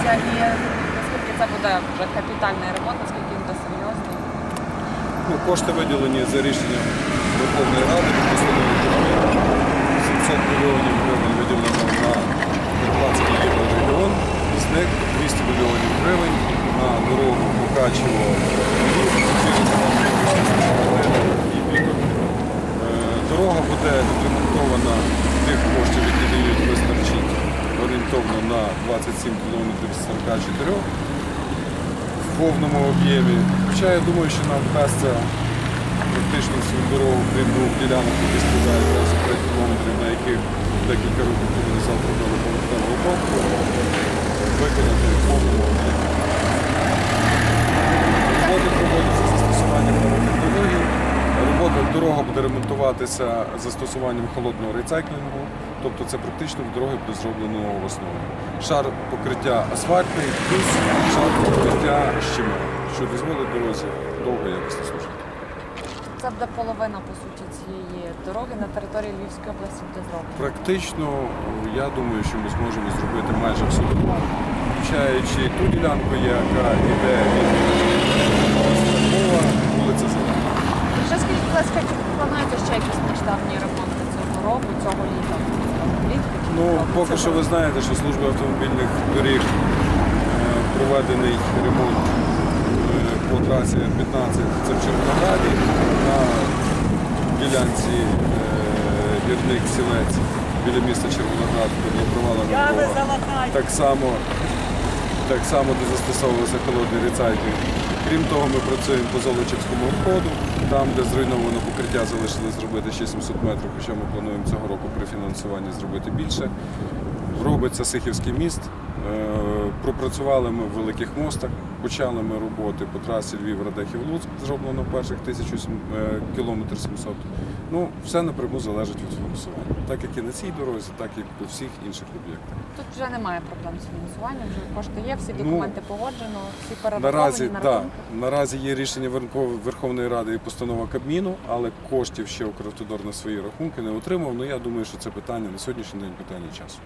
відбуватися і наскільки це буде вже капітальний ремонт, наскільки буде серйозний? Ну, кошти виділені за рішенням Верховної Ради під постановою Кабміну. 700 мільйонів гривень виділено на Карпатський регіон, з них 200 мільйонів гривень на дорогу Мукачево і Е, Дорога буде відремонтована тих коштів, які дають на 27 км з 44 в повному об'ємі. Хоча я думаю, що нам вдасться практично всю дорогу, крім двох ділянок, які складають 25 кілометрів, на яких декілька років тому назад робили поверхневу обов'язку, виконати в повному об'ємі. Роботи проводяться з застосуванням нових технологій. Робота дорога буде ремонтуватися застосуванням холодного рецайклінгу, тобто це практично в дороги буде зроблено в основі. Шар покриття асфальтний плюс шар покриття щемер, що дозволить дорозі довго якісно служити. Це буде половина по суті цієї дороги на території Львівської області буде зроблена. Практично, я думаю, що ми зможемо зробити майже всю дорогу, включаючи ту ділянку, яка йде від масштабні ремонти цього року, цього літа? Ну, поки що ви знаєте, що служба автомобільних доріг е, проведений ремонт е, по трасі 15 це в Червонограді на ділянці е, гірник Сілець біля міста Червоноград була провалена. Так само, так само де застосовувався холодний рецайклінг. Крім того, ми працюємо по Золочівському обходу, там, де зруйновано покриття, залишилось зробити ще 700 метрів, хоча ми плануємо цього року при фінансуванні зробити більше. Робиться Сихівський міст. Е, Пропрацювали ми в великих мостах, почали ми роботи по трасі Львів, Радехів, Луцьк, зроблено перших 1000 е, кілометр 700. Ну, все напряму залежить від фінансування. Так як і на цій дорозі, так і по всіх інших об'єктах. Тут вже немає проблем з фінансуванням, вже кошти є, всі Ну, документи погоджено, всі перераховані Наразі, на да, наразі є рішення Верховної Ради і постанова Кабміну, але коштів ще Укравтодор на свої рахунки не отримав. Ну я думаю, що це питання на сьогоднішній день питання часу.